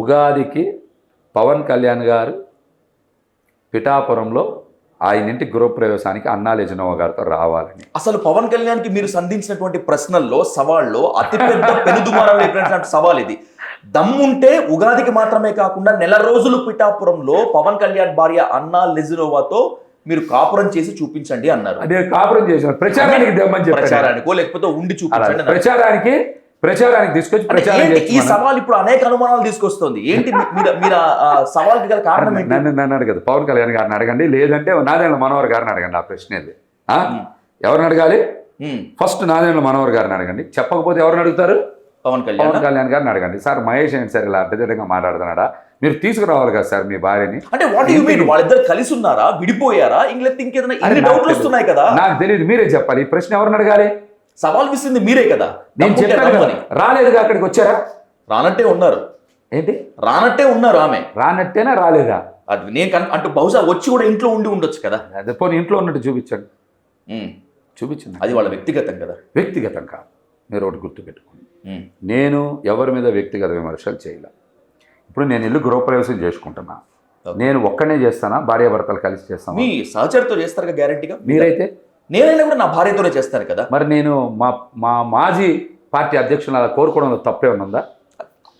ఉగాదికి పవన్ కళ్యాణ్ గారు పిఠాపురంలో ఆయన ఇంటి గృహప్రవేశానికి అన్నా లెజినోవ గారితో రావాలని. అసలు పవన్ కళ్యాణ్కి మీరు సంధించినటువంటి ప్రశ్నల్లో సవాళ్ళలో అతిపెద్ద పెనుదుమారం లేపినటువంటి సవాల్ ఇది. దమ్ముంటే ఉగాదికి మాత్రమే కాకుండా నెల రోజులు పిఠాపురంలో పవన్ కళ్యాణ్ భార్య అన్నా లెజినోవాతో మీరు కాపురం చేసి చూపించండి అన్నారు. అదే కాపురం చేసిన ప్రచారానికి ప్రచారానికో లేకపోతే ఉండి చూపించండి. ప్రచారానికి ప్రచారానికి తీసుకొచ్చి ప్రచారం ఈ సవాల్ ఇప్పుడు అనేక అనుమానాలు తీసుకొస్తుంది? ఏంటి మీరు మీరు సవాల్కి గల కారణం నన్ను నన్ను అడగదు. పవన్ కళ్యాణ్ గారిని అడగండి. లేదంటే నాదేళ్ళ మనోహర్ గారిని అడగండి ఆ ప్రశ్న? ఎవరిని అడగాలి? ఫస్ట్ నాదేళ్ళ మనోహర్ గారిని అడగండి. చెప్పకపోతే ఎవరిని అడుగుతారు? పవన్ కళ్యాణ్. పవన్ కళ్యాణ్ గారిని అడగండి. సార్ మహేష్ ఏంటి సార్ ఇలా అడ్డదిడ్డంగా మాట్లాడుతున్నాడా? మీరు తీసుకురావాలి కదా సార్ మీ భార్యని. అంటే వాట్ యు మీన్ వాళ్ళిద్దరు కలిసి ఉన్నారా? విడిపోయారా? ఇంగ్లండ్ ఇంకేదైనా డౌట్లు. వస్తున్నాయి కదా. నాకు తెలియదు మీరే చెప్పాలి. ఈ ప్రశ్న ఎవరిని అడగాలి? సవాల్ విసింది మీరే కదా. నేను చెప్పాను. రాలేదుగా అక్కడికి వచ్చారా? రానట్టే ఉన్నారు. ఏంటి? రానట్టే ఉన్నారు ఆమె. రానట్టేనా రాలేదా? అది నేను అంటూ బహుశా వచ్చి కూడా ఇంట్లో ఉండి ఉండొచ్చు కదా. అదే పోనీ ఇంట్లో ఉన్నట్టు చూపించండి. చూపించండి. అది వాళ్ళ వ్యక్తిగతం కదా. వ్యక్తిగతం కాదు. మీరు ఒకటి గుర్తుపెట్టుకోండి నేను ఎవరి మీద వ్యక్తిగత విమర్శలు చేయలే. ఇప్పుడు నేను ఇల్లు గృహప్రవేశం చేసుకుంటున్నా. నేను ఒక్కనే చేస్తానా? భార్యాభర్తలు కలిసి చేస్తాను మీ సహచరితో చేస్తారు గ్యారంటీగా మీరైతే? నేనైనా కూడా నా భార్యతోనే చేస్తాను కదా. మరి నేను మా మా మాజీ పార్టీ అధ్యక్షులు అలా కోరుకోవడంలో తప్పే ఉన్నదా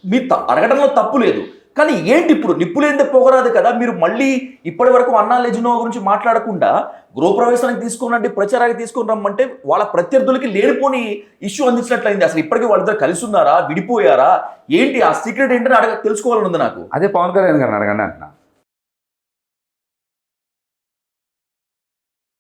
మీ త- అడగడంలో తప్పు లేదు. కానీ ఏంటి ఇప్పుడు? నిప్పులేందే పోగరాదు కదా. మీరు మళ్ళీ ఇప్పటి వరకు అన్నా లెజినో గురించి మాట్లాడకుండా గృహప్రవేశానికి తీసుకురండి ప్రచారానికి తీసుకుని రమ్మంటే వాళ్ళ ప్రత్యర్థులకి లేనిపోని ఇష్యూ అందించినట్లయింది. అసలు ఇప్పటికీ వాళ్ళిద్దరు కలిసి ఉన్నారా? విడిపోయారా? ఏంటి ఆ సీక్రెట్ ఏంటని అడగ తెలుసుకోవాలని ఉంది నాకు. అదే పవన్ కళ్యాణ్ గారిని అడగండి అంటున్నా.